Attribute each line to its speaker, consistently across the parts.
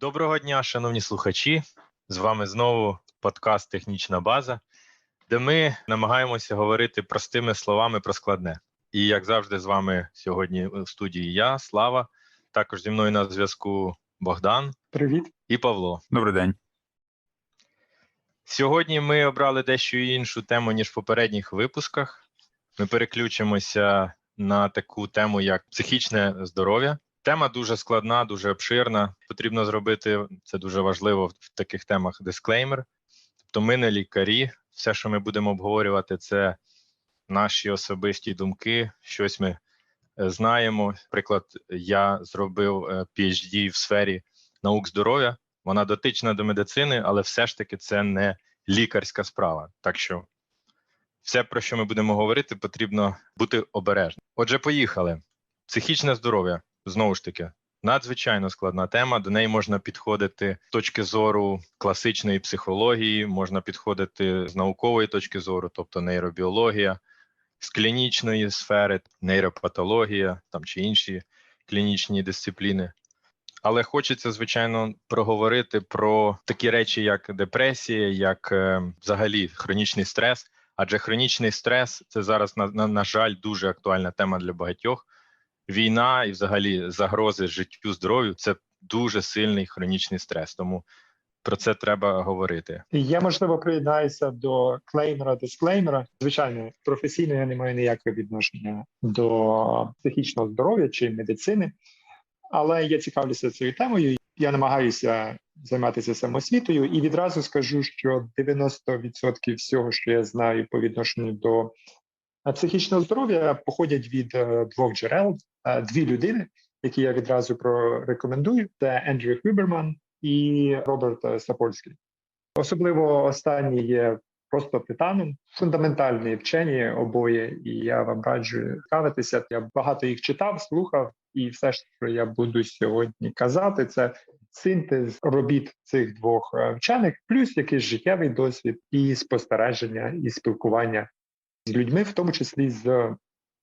Speaker 1: Доброго дня, шановні слухачі. З вами знову подкаст Технічна база, де ми намагаємося говорити простими словами про складне. І як завжди, з вами сьогодні в студії я, Слава. Також зі мною на зв'язку Богдан
Speaker 2: Привіт.
Speaker 1: і Павло.
Speaker 3: Добрий день.
Speaker 1: Сьогодні ми обрали дещо іншу тему, ніж в попередніх випусках. Ми переключимося на таку тему, як психічне здоров'я. Тема дуже складна, дуже обширна. Потрібно зробити це дуже важливо в таких темах дисклеймер. Тобто, ми не лікарі. Все, що ми будемо обговорювати, це наші особисті думки. Щось ми е, знаємо. Наприклад, я зробив е, PhD в сфері наук здоров'я. Вона дотична до медицини, але все ж таки це не лікарська справа. Так що все, про що ми будемо говорити, потрібно бути обережним. Отже, поїхали. Психічне здоров'я знову ж таки надзвичайно складна тема. До неї можна підходити з точки зору класичної психології, можна підходити з наукової точки зору, тобто нейробіологія, з клінічної сфери, нейропатологія там чи інші клінічні дисципліни. Але хочеться, звичайно, проговорити про такі речі, як депресія, як е, взагалі хронічний стрес. Адже хронічний стрес це зараз на, на, на жаль дуже актуальна тема для багатьох. Війна і, взагалі, загрози життю здоров'ю це дуже сильний хронічний стрес. Тому про це треба говорити.
Speaker 2: Я можливо приєднаюся до клеймера дисклеймера. Звичайно, професійно я не маю ніякого відношення до психічного здоров'я чи медицини, але я цікавлюся цією темою. Я намагаюся займатися самосвітою, і відразу скажу, що 90% всього, що я знаю по відношенню до психічного здоров'я, походять від е, двох джерел, Е, дві людини, які я відразу прорекомендую: це Ендрю Хюберман і Роберт Сапольський. Особливо останній є просто титаном, фундаментальні вчені обоє, і я вам раджу цікавитися. Я багато їх читав, слухав, і все, що я буду сьогодні казати, це синтез робіт цих двох е, вчених, плюс якийсь життєвий досвід і спостереження, і спілкування з людьми, в тому числі з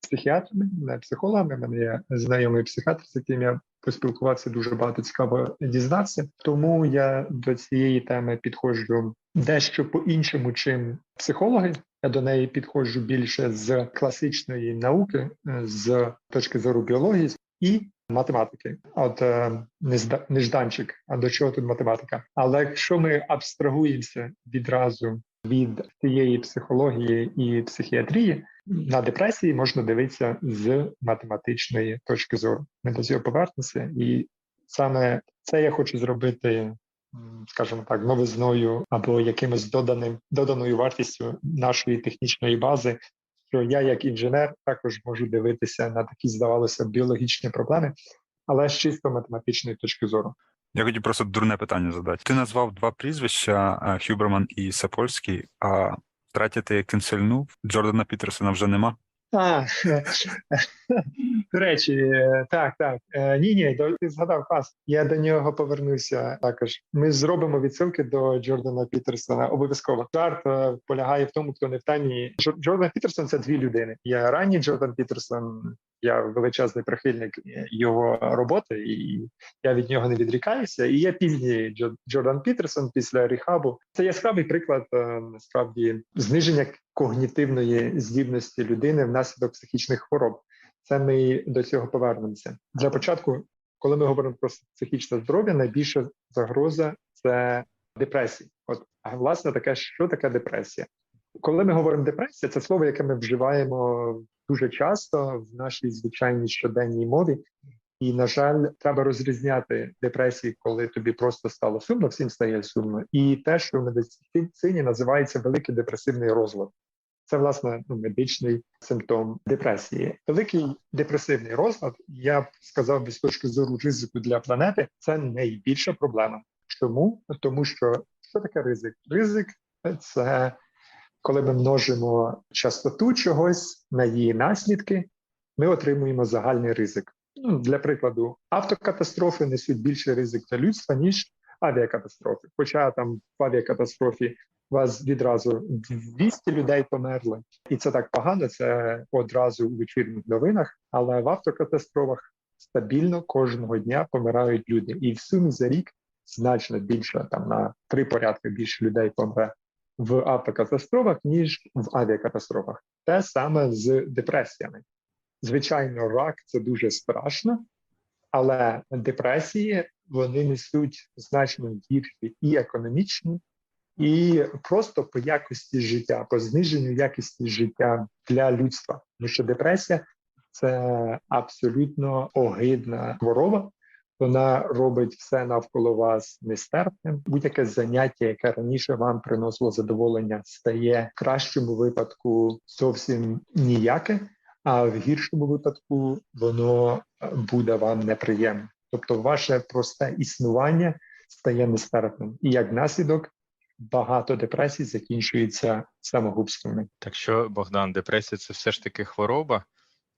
Speaker 2: психіатрами, не психологами. У мене є знайомий психіатр, з яким я поспілкувався дуже багато цікаво дізнатися. Тому я до цієї теми підходжу дещо по-іншому, чим психологи. Я до неї підходжу більше з класичної науки, з точки зору біології і математики. От е, незда- нежданчик, а до чого тут математика? Але якщо ми абстрагуємося відразу від цієї психології і психіатрії, на депресії можна дивитися з математичної точки зору. Ми до цього повернемося, і саме це я хочу зробити, скажімо так, новизною або якимось доданим доданою вартістю нашої технічної бази. Що я, як інженер, також можу дивитися на такі, здавалося, біологічні проблеми, але з чисто математичної точки зору.
Speaker 3: Я хотів просто дурне питання задати. Ти назвав два прізвища е, Хюберман і Сапольський, а третє ти кенсельнув. Джордана Пітерсона вже нема.
Speaker 2: А, до речі, е, так, так. Е, Ні, ні, ти згадав пас. Я до нього повернуся також. Ми зробимо відсилки до Джордана Пітерсона. Обов'язково жарт полягає в тому, хто не в. Джор- Джордан Пітерсон це дві людини. Я ранній Джордан Пітерсон. Я величезний прихильник е, його роботи, і я від нього не відрікаюся. І є пізній Джо- Джордан Пітерсон після рехабу. Це яскравий приклад е, насправді зниження когнітивної здібності людини внаслідок психічних хвороб. Це ми до цього повернемося. Для початку, коли ми говоримо про психічне здоров'я, найбільша загроза це депресія. От власне таке, що таке депресія? Коли ми говоримо депресія, це слово, яке ми вживаємо дуже часто в нашій звичайній щоденній мові. І, на жаль, треба розрізняти депресії, коли тобі просто стало сумно, всім стає сумно, і те, що в медицині називається великий депресивний розлад. Це власне ну, медичний симптом депресії. Великий депресивний розлад, я б сказав, би, з точки зору ризику для планети, це найбільша проблема. Чому? Тому що що таке ризик? Ризик це коли ми множимо частоту чогось на її наслідки, ми отримуємо загальний ризик. Ну, для прикладу, автокатастрофи несуть більший ризик для людства, ніж авіакатастрофи. Хоча там в авіакатастрофі у вас відразу 200 людей померли, і це так погано. Це одразу у вечірніх новинах. Але в автокатастрофах стабільно кожного дня помирають люди, і в сумі за рік значно більше, там на три порядки більше людей помре в автокатастрофах, ніж в авіакатастрофах. Те саме з депресіями. Звичайно, рак це дуже страшно, але депресії вони несуть значно гірші і економічні, і просто по якості життя, по зниженню якості життя для людства. Тому що депресія це абсолютно огидна хвороба. Вона робить все навколо вас нестерпним. Будь-яке заняття, яке раніше вам приносило задоволення, стає в кращому випадку зовсім ніяке, а в гіршому випадку воно е, буде вам неприємне. Тобто, ваше просте існування стає нестерпним, і як наслідок багато депресій закінчується самогубствами.
Speaker 1: Так що, Богдан, депресія це все ж таки хвороба,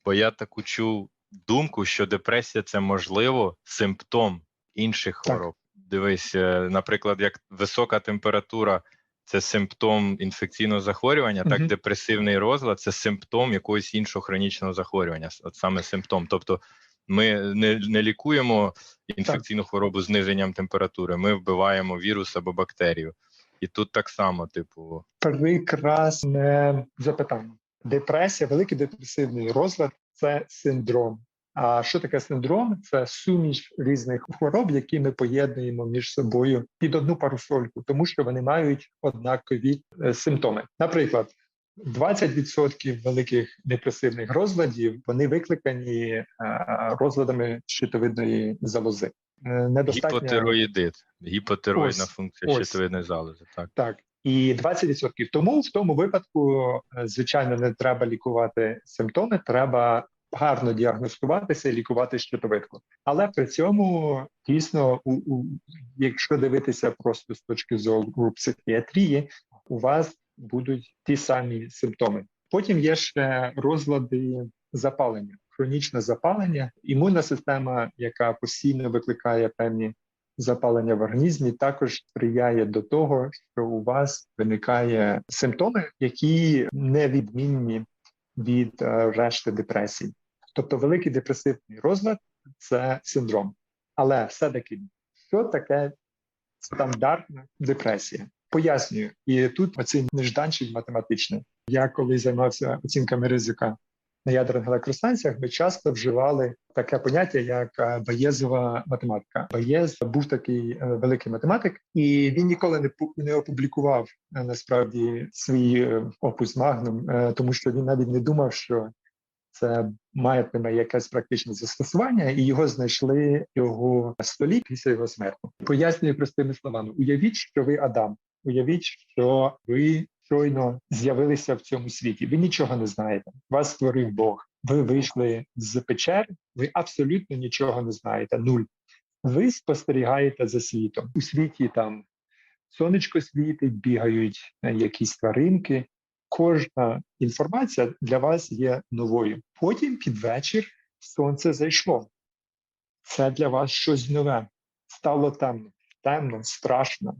Speaker 1: бо я таку чув думку, що депресія це можливо симптом інших
Speaker 2: Так.
Speaker 1: хвороб. Дивись, е, наприклад, як висока температура це симптом інфекційного захворювання, так депресивний розлад це симптом якогось іншого хронічного захворювання. От саме симптом. Тобто ми не, не лікуємо інфекційну хворобу зниженням температури, ми вбиваємо вірус або бактерію. І тут так само, типу,
Speaker 2: Прекрасне запитання. Депресія, великий депресивний розлад це синдром. А що таке синдром? Це суміш різних хвороб, які ми поєднуємо між собою під одну парусольку, тому що вони мають однакові е, симптоми. Наприклад, 20% великих депресивних розладів вони викликані е, розладами щитовидної залози. Е, Недостатньо
Speaker 1: гіпотероїдит, гіпотероїдна
Speaker 2: Ось,
Speaker 1: функція
Speaker 2: ось.
Speaker 1: щитовидної залози. Так.
Speaker 2: Так, і 20%. Тому в тому випадку, е, звичайно, не треба лікувати симптоми, треба гарно діагностуватися і лікувати щитовидку. Але при цьому дійсно, у, у, якщо дивитися просто з точки зору психіатрії, у вас будуть ті самі симптоми. Потім є ще розлади запалення, хронічне запалення, імунна система, яка постійно викликає певні запалення в організмі також сприяє до того, що у вас виникає симптоми, які не відмінні від е, решти депресій. Тобто, великий депресивний розлад це синдром. Але все-таки, що таке стандартна депресія? Пояснюю, і тут оцей нежданчик математичний. Я коли займався оцінками ризика на ядерних електростанціях, ми часто вживали таке поняття, як е, Баєзова математика. Баєз був такий е, великий математик, і він ніколи не не опублікував е, насправді свій опус магнум, тому що він навіть не думав, що це матиме якесь практичне застосування, і його знайшли його столі після його смерті. Пояснюю простими словами: уявіть, що ви Адам. Уявіть, що ви щойно з'явилися в цьому світі. Ви нічого не знаєте. Вас створив Бог. Ви вийшли з печер, ви абсолютно нічого не знаєте. Нуль. Ви спостерігаєте за світом. У світі там сонечко світить, бігають е, якісь тваринки. Кожна інформація для вас є новою. Потім під вечір сонце зайшло. Це для вас щось нове. Стало темно, темно, страшно.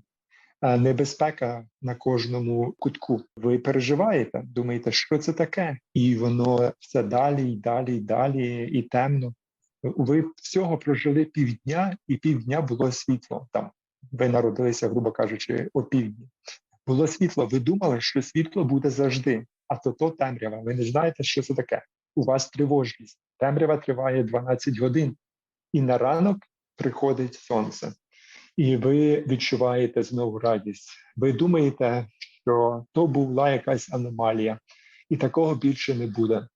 Speaker 2: Небезпека на кожному кутку. Ви переживаєте, думаєте, що це таке? І воно все далі, і далі, і далі, і темно. Ви всього прожили півдня, і півдня було світло. Там ви народилися, грубо кажучи, о півдні. Було світло. Ви думали, що світло буде завжди, а то то темрява. Ви не знаєте, що це таке. У вас тривожність. Темрява триває 12 годин, і на ранок приходить сонце і ви відчуваєте знову радість. Ви думаєте, що то була якась аномалія, і такого більше не буде.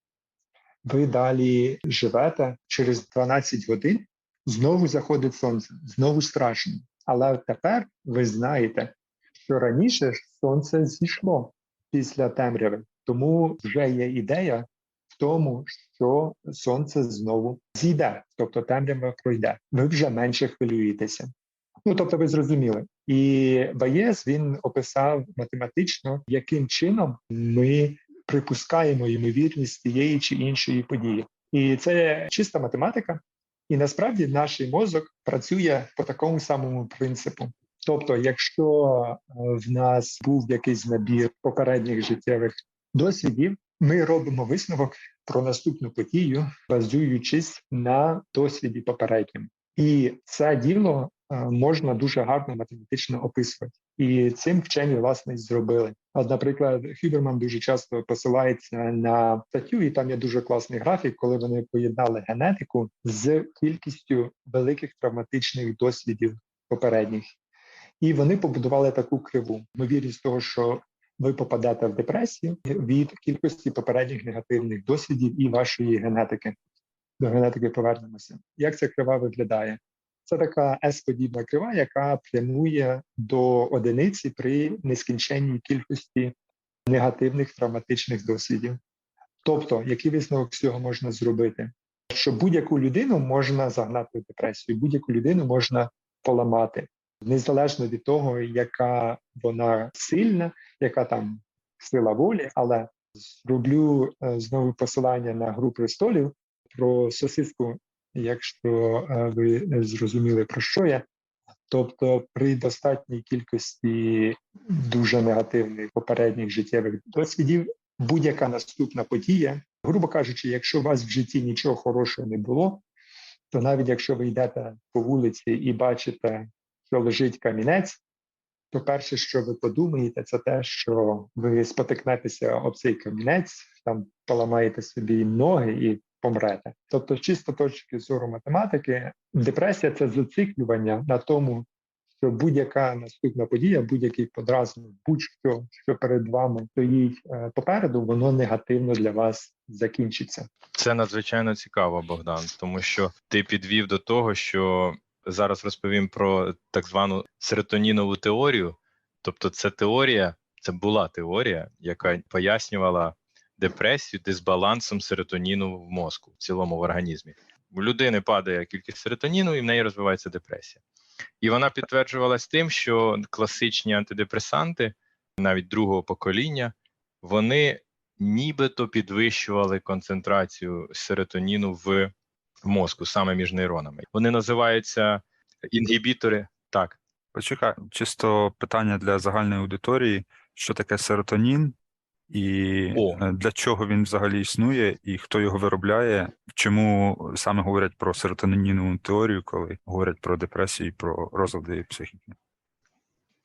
Speaker 2: Ви далі живете через 12 годин, знову заходить сонце, знову страшно. Але тепер ви знаєте, що раніше сонце зійшло після темряви, тому вже є ідея в тому, що сонце знову зійде, тобто темрява пройде. Ви вже менше хвилюєтеся. Ну, тобто, ви зрозуміли, і Баєс він описав математично, яким чином ми припускаємо ймовірність тієї чи іншої події, і це чиста математика. І насправді наш мозок працює по такому самому принципу. Тобто, якщо е, в нас був якийсь набір попередніх життєвих досвідів, ми робимо висновок про наступну подію, базуючись на досвіді попередньому. І це діло можна дуже гарно математично описувати. І цим вчені власне зробили. От, наприклад, Хюберман дуже часто посилається на статтю, і там є дуже класний графік, коли вони поєднали генетику з кількістю великих травматичних досвідів попередніх. І вони побудували таку криву. Ймовірність того, що ви попадете в депресію від кількості попередніх негативних досвідів і вашої генетики. До генетики повернемося. Як ця крива виглядає? Це така S-подібна крива, яка прямує до одиниці при нескінченній кількості негативних травматичних досвідів. Тобто, який висновок з цього можна зробити? Що будь-яку людину можна загнати в депресію, будь-яку людину можна поламати, незалежно від того, яка вона сильна, яка там сила волі, але зроблю е, знову посилання на гру престолів про сосиску, якщо е, ви зрозуміли про що я. Тобто, при достатній кількості дуже негативних попередніх життєвих досвідів, будь-яка наступна подія, грубо кажучи, якщо у вас в житті нічого хорошого не було, то навіть якщо ви йдете по вулиці і бачите, що лежить камінець, то перше, що ви подумаєте, це те, що ви спотикнетеся об цей камінець, там поламаєте собі ноги і помрете. Тобто, чисто точки зору математики, депресія це зациклювання на тому, що будь-яка наступна подія, будь-який подразник, будь-що, що перед вами стоїть е, попереду, воно негативно для вас закінчиться.
Speaker 1: Це надзвичайно цікаво, Богдан, тому що ти підвів до того, що зараз розповім про так звану серотонінову теорію. Тобто, це теорія, це була теорія, яка пояснювала депресію дисбалансом серотоніну в мозку, в цілому в організмі. У людини падає кількість серотоніну, і в неї розвивається депресія. І вона підтверджувалась тим, що класичні антидепресанти, навіть другого покоління, вони нібито підвищували концентрацію серотоніну в мозку саме між нейронами. Вони називаються інгібітори. Так,
Speaker 3: Почекай, чисто питання для загальної аудиторії, що таке серотонін, і
Speaker 1: О.
Speaker 3: е, для чого він взагалі існує, і хто його виробляє, чому саме говорять про серотонінову теорію, коли говорять про депресію, і про розлади психіки.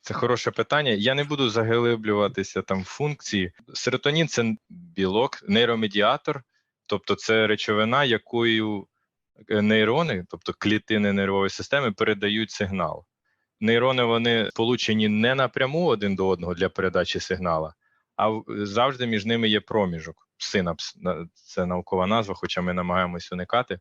Speaker 1: Це хороше питання. Я не буду заглиблюватися там в функції. Серотонін це білок, нейромедіатор, тобто це речовина, якою е, нейрони, тобто клітини нервової системи, передають сигнал. Нейрони вони сполучені не напряму один до одного для передачі сигнала, а завжди між ними є проміжок. Синапс на- це наукова назва, хоча ми намагаємось уникати.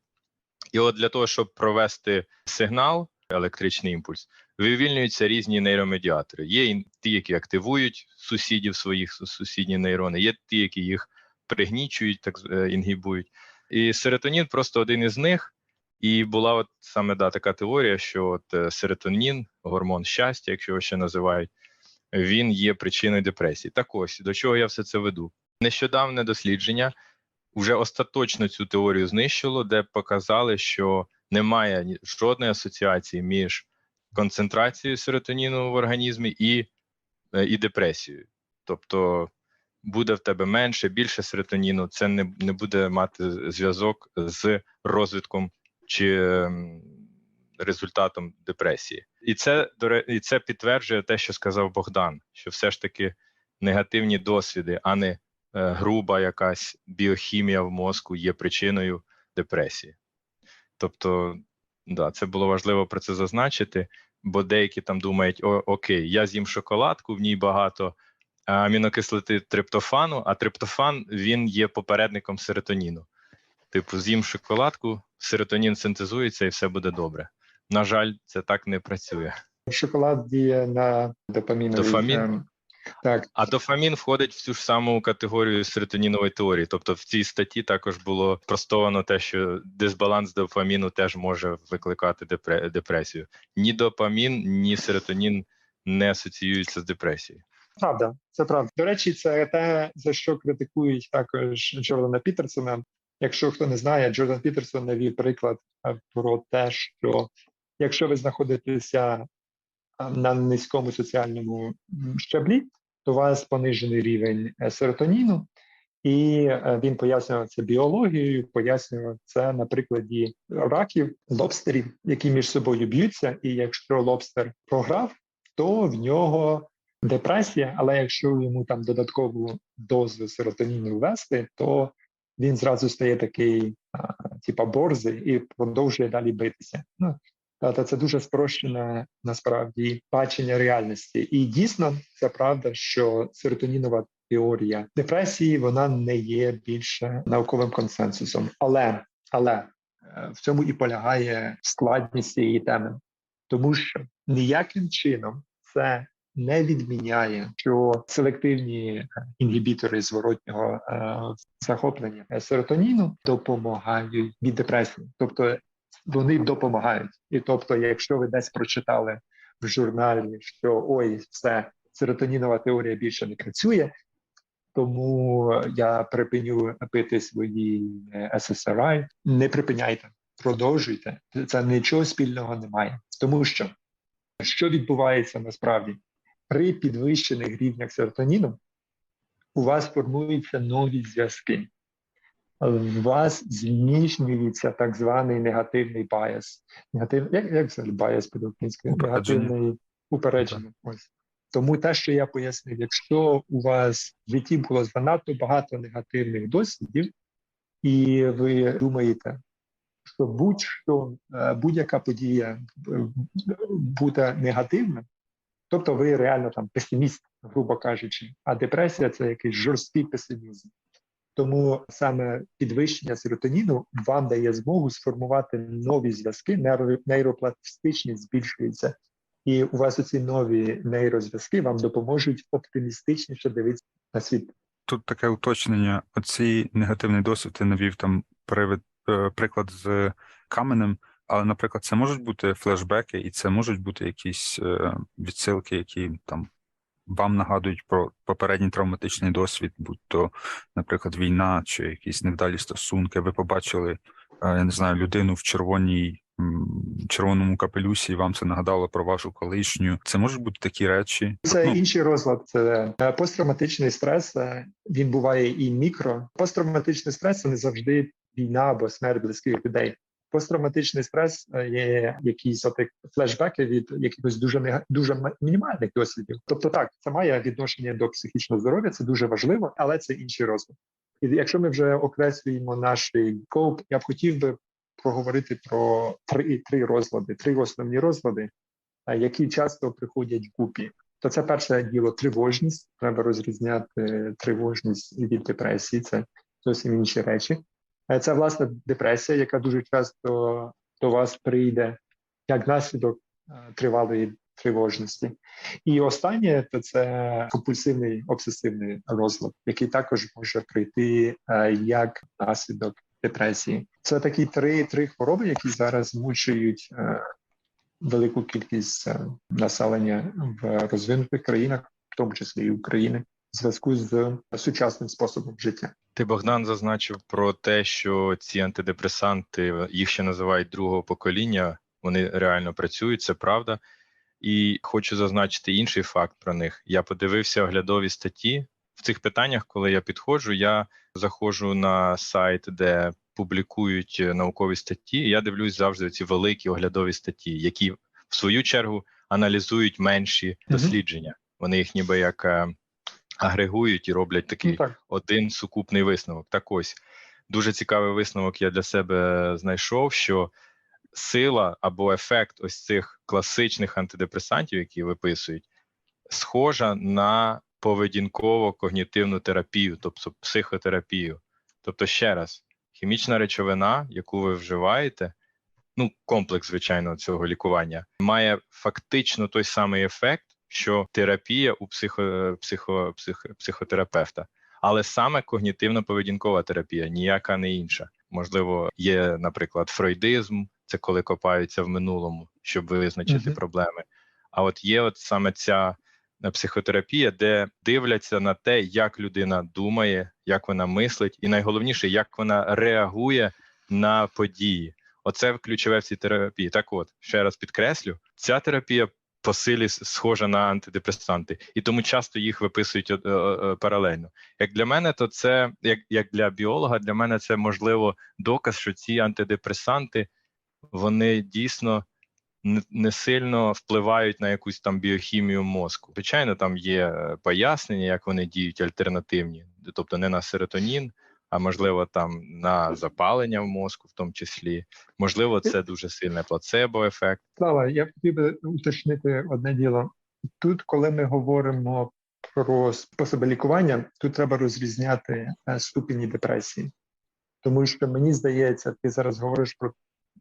Speaker 1: І от для того, щоб провести сигнал, електричний імпульс, вивільнюються різні нейромедіатори. Є ті, які активують сусідів своїх су- сусідні нейрони, є ті, які їх пригнічують, так е, інгібують. І серотонін просто один із них. І була от саме да, така теорія, що от е, серотонін, гормон щастя, якщо його ще називають, він є причиною депресії. Так ось до чого я все це веду. Нещодавне дослідження вже остаточно цю теорію знищило, де показали, що немає жодної асоціації між концентрацією серотоніну в організмі і, е, і депресією. Тобто буде в тебе менше, більше серотоніну, це не, не буде мати зв'язок з розвитком чи ем, результатом депресії. І це до і це підтверджує те, що сказав Богдан, що все ж таки негативні досвіди, а не е, груба якась біохімія в мозку є причиною депресії. Тобто, да, це було важливо про це зазначити, бо деякі там думають: О, окей, я з'їм шоколадку, в ній багато амінокислоти триптофану, а триптофан він є попередником серотоніну. Типу, з'їм шоколадку, серотонін синтезується і все буде добре. На жаль, це так не працює.
Speaker 2: Шоколад діє на допаміновий
Speaker 1: Дофамін?
Speaker 2: ем, Так,
Speaker 1: А дофамін входить в цю ж саму категорію серотонінової теорії. Тобто в цій статті також було простовано те, що дисбаланс дофаміну теж може викликати депре- депресію. Ні допамін, ні серотонін не асоціюються з депресією.
Speaker 2: правда, це правда. До речі, це те, за що критикують також Джордана Пітерсона. Якщо хто не знає, Джордан Пітерсон навів приклад про те, що якщо ви знаходитеся на низькому соціальному щаблі, то у вас понижений рівень е, серотоніну, І е, він пояснював це біологією, пояснював це на прикладі раків, лобстерів, які між собою б'ються. І якщо лобстер програв, то в нього депресія. Але якщо йому там додаткову дозу серотоніну ввести, то він зразу стає такий, типа борзий, і продовжує далі битися. Ну та це дуже спрощене насправді бачення реальності, і дійсно це правда, що серотонінова теорія депресії вона не є більше науковим консенсусом, але але е, в цьому і полягає складність цієї теми, тому що ніяким чином це не відміняє, що селективні е, інгібітори зворотнього е, захоплення серотоніну допомагають від депресії, тобто вони допомагають. І тобто, якщо ви десь прочитали в журналі, що ой, все серотонінова теорія більше не працює, тому я припиню пити свої е, SSRI, не припиняйте, продовжуйте. Це нічого спільного немає, тому що що відбувається насправді при підвищених рівнях серотоніну, у вас формуються нові зв'язки в вас зміщується так званий негативний байс. Негатив, як, як це байс під українською? Негативний упередження. Ось. Тому те, що я пояснив, якщо у вас в житті було занадто багато негативних досвідів, і ви думаєте, що будь-що, е, будь-яка подія е, буде негативна, тобто ви реально там песиміст, грубо кажучи, а депресія це якийсь жорсткий песимізм. Тому саме підвищення серотоніну вам дає змогу сформувати нові зв'язки, нейро- нейропластичність збільшується, і у вас оці нові нейрозв'язки вам допоможуть оптимістичніше дивитися на світ.
Speaker 3: Тут таке уточнення. Оцей негативний досвід ти навів там привид, е, приклад з каменем, але, наприклад, це можуть бути флешбеки, і це можуть бути якісь е, відсилки, які там вам нагадують про попередній травматичний досвід, будь то, наприклад, війна чи якісь невдалі стосунки. Ви побачили, е, я не знаю, людину в червоній. Червоному капелюсі, і вам це нагадало про вашу колишню. Це можуть бути такі речі.
Speaker 2: Це
Speaker 3: Ну,
Speaker 2: інший розлад. Це е, посттравматичний стрес. е, Він буває і мікро. Посттравматичний стрес це не завжди війна або смерть близьких людей. Посттравматичний стрес е, є якісь от флешбеки від якихось дуже нега- дуже мінімальних досвідів. Тобто, так це має відношення до психічного здоров'я, це дуже важливо, але це інший розлад. І якщо ми вже окреслюємо наш коуп, я б хотів би проговорити про три, три розлади, три основні розлади, е, які часто приходять в купі. То це перше діло тривожність. Треба розрізняти тривожність від депресії. Це зовсім інші речі. Е, Це власне депресія, яка дуже часто до вас прийде як наслідок е, тривалої тривожності. І останнє то це компульсивний обсесивний розлад, який також може прийти е, як наслідок депресії. Це такі три, три хвороби, які зараз мучують велику кількість населення в розвинутих країнах, в тому числі і України, в зв'язку з сучасним способом життя.
Speaker 1: Ти Богдан зазначив про те, що ці антидепресанти їх ще називають другого покоління. Вони реально працюють, це правда. І хочу зазначити інший факт про них. Я подивився оглядові статті в цих питаннях. Коли я підходжу, я заходжу на сайт, де публікують наукові статті. і Я дивлюсь завжди ці великі оглядові статті, які в свою чергу аналізують менші дослідження. Вони їх ніби як е, агрегують і роблять такий
Speaker 2: Ну, так.
Speaker 1: один сукупний висновок. Так ось дуже цікавий висновок я для себе знайшов, що сила або ефект ось цих класичних антидепресантів, які виписують, схожа на поведінково-когнітивну терапію, тобто психотерапію. Тобто, ще раз, хімічна речовина, яку ви вживаєте, ну, комплекс, звичайно, цього лікування, має фактично той самий ефект, що терапія у психо, психо, псих, психотерапевта, але саме когнітивно-поведінкова терапія, ніяка не інша. Можливо, є, наприклад, фройдизм, це коли копаються в минулому, щоб визначити
Speaker 2: Мгм.
Speaker 1: проблеми. А от є от саме ця е, психотерапія, де дивляться на те, як людина думає, як вона мислить, і найголовніше, як вона реагує на події. Оце ключове в цій терапії. Так, от ще раз підкреслю, ця терапія по силі схожа на антидепресанти, і тому часто їх виписують е, е, е, паралельно. Як для мене, то це як, як для біолога, для мене це можливо доказ, що ці антидепресанти вони дійсно не, сильно впливають на якусь там біохімію мозку. Звичайно, там є пояснення, як вони діють альтернативні, тобто не на серотонін, а можливо там на запалення в мозку, в тому числі. Можливо, це дуже сильний плацебо-ефект.
Speaker 2: Слава, я хотів би уточнити одне діло. Тут, коли ми говоримо про способи лікування, тут треба розрізняти е, ступені депресії, тому що мені здається, ти зараз говориш про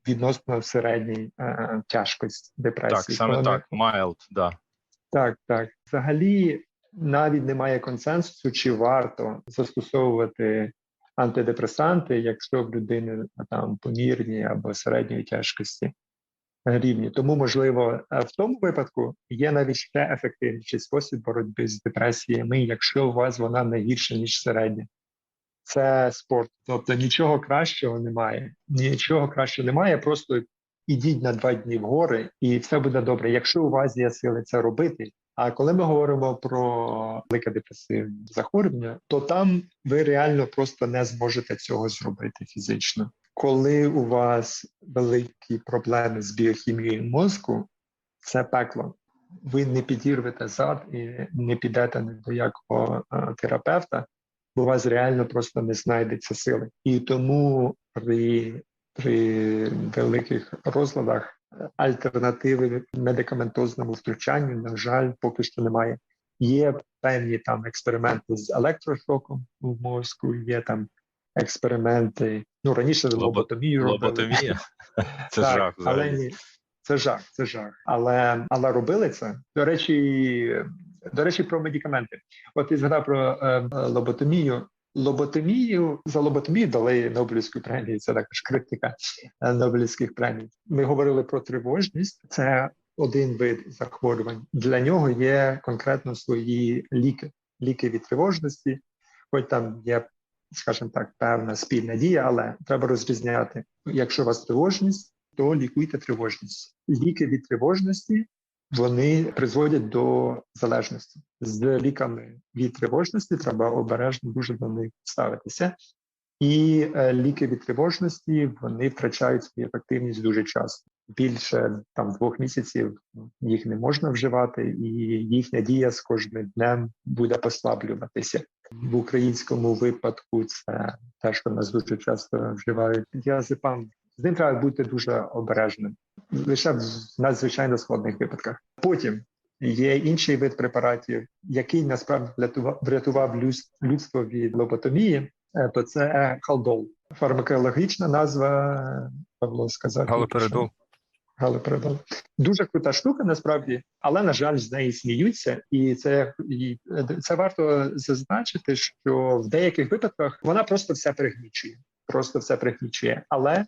Speaker 2: відносно середній е, тяжкості депресії.
Speaker 1: Так, саме
Speaker 2: Коли ми-
Speaker 1: так, mild, да.
Speaker 2: Так, так. Взагалі навіть немає консенсусу, чи варто застосовувати антидепресанти, якщо в людини там помірні або середньої тяжкості рівні. Тому, можливо, е, в тому випадку є навіть ще ефективніший спосіб боротьби з депресіями, якщо у вас вона не гірша, ніж середня. Це спорт. Тобто нічого кращого немає. Нічого кращого немає. Просто ідіть на два дні в гори, і все буде добре. Якщо у вас є сили це робити. А коли ми говоримо про велике депресивне захворювання, то там ви реально просто не зможете цього зробити фізично. Коли у вас великі проблеми з біохімією мозку, це пекло. Ви не підірвете зад і не підете ні до якого е, терапевта, бо у вас реально просто не знайдеться сили. І тому при, при великих розладах альтернативи медикаментозному втручанню, на жаль, поки що немає. Є певні там експерименти з електрошоком в мозку, є там експерименти. Ну раніше
Speaker 1: Лобо-
Speaker 2: лоботомію робили.
Speaker 1: Лоботомія. Це
Speaker 2: Так,
Speaker 1: жах
Speaker 2: але ні, це жах, це жах. Але але робили це. До речі, до речі, про медикаменти. От ти згадав про е, лоботомію. Лоботомію за лоботомію дали Нобелівську премію. Це також критика е, Нобелівських премій. Ми говорили про тривожність. Це один вид захворювань. Для нього є конкретно свої ліки. Ліки від тривожності, хоч там є, скажімо так, певна спільна дія, але треба розрізняти. Якщо у вас тривожність, то лікуйте тривожність. Ліки від тривожності вони призводять до залежності. З ліками від тривожності треба обережно дуже до них ставитися. І е, ліки від тривожності вони втрачають свою ефективність дуже часто. Більше там двох місяців їх не можна вживати, і їхня дія з кожним днем буде послаблюватися. В українському випадку це те, що нас дуже часто вживають діазепам. З ним треба бути дуже обережним лише в надзвичайно складних випадках. Потім є інший вид препаратів, який насправді врятував, людство від лоботомії. е, То це халдол. Фармакологічна назва Павло сказав.
Speaker 3: Галоперидол.
Speaker 2: Галоперидол. Дуже крута штука, насправді, але на жаль, з неї сміються, і це і е, це варто зазначити, що в деяких випадках вона просто все пригнічує, просто все пригнічує. Але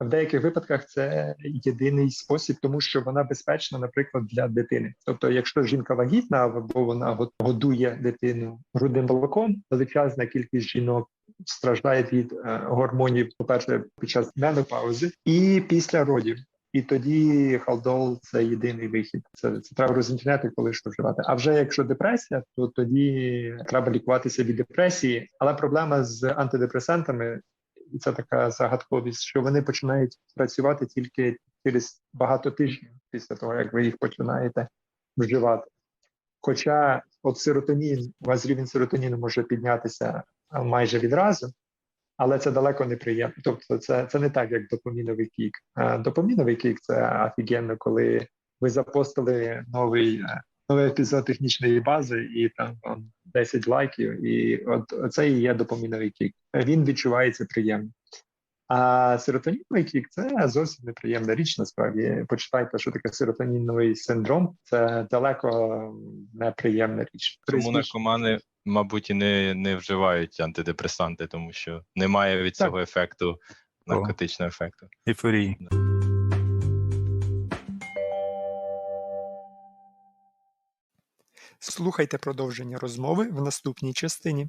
Speaker 2: в деяких випадках це єдиний спосіб, тому що вона безпечна, наприклад, для дитини. Тобто, якщо жінка вагітна або вона го- годує дитину грудним молоком, величезна кількість жінок страждає від е, гормонів, по-перше, під час менопаузи і після родів. І тоді халдол це єдиний вихід. Це, це треба розрізняти, коли що вживати. А вже якщо депресія, то тоді треба лікуватися від депресії. Але проблема з антидепресантами і це така загадковість, що вони починають працювати тільки через багато тижнів після того, як ви їх починаєте вживати. Хоча от серотонін, у вас рівень серотоніну може піднятися майже відразу, але це далеко не приємно. Тобто, це, це не так, як допоміновий кік. Допоміновий кік це офігенно, коли ви запостили новий, новий епізод технічної бази, і там вам 10 лайків, і от це і є допоміновий кік. Він відчувається приємно. А серотоніновий кік це зовсім неприємна річ. Насправді почитайте, що таке серотоніновий синдром. Це далеко неприємна річ.
Speaker 1: Тому наркомани, мабуть, і не, не вживають антидепресанти, тому що немає від
Speaker 2: Так.
Speaker 1: цього ефекту, наркотичного ефекту.
Speaker 3: Ейфорії.
Speaker 4: Слухайте продовження розмови в наступній частині.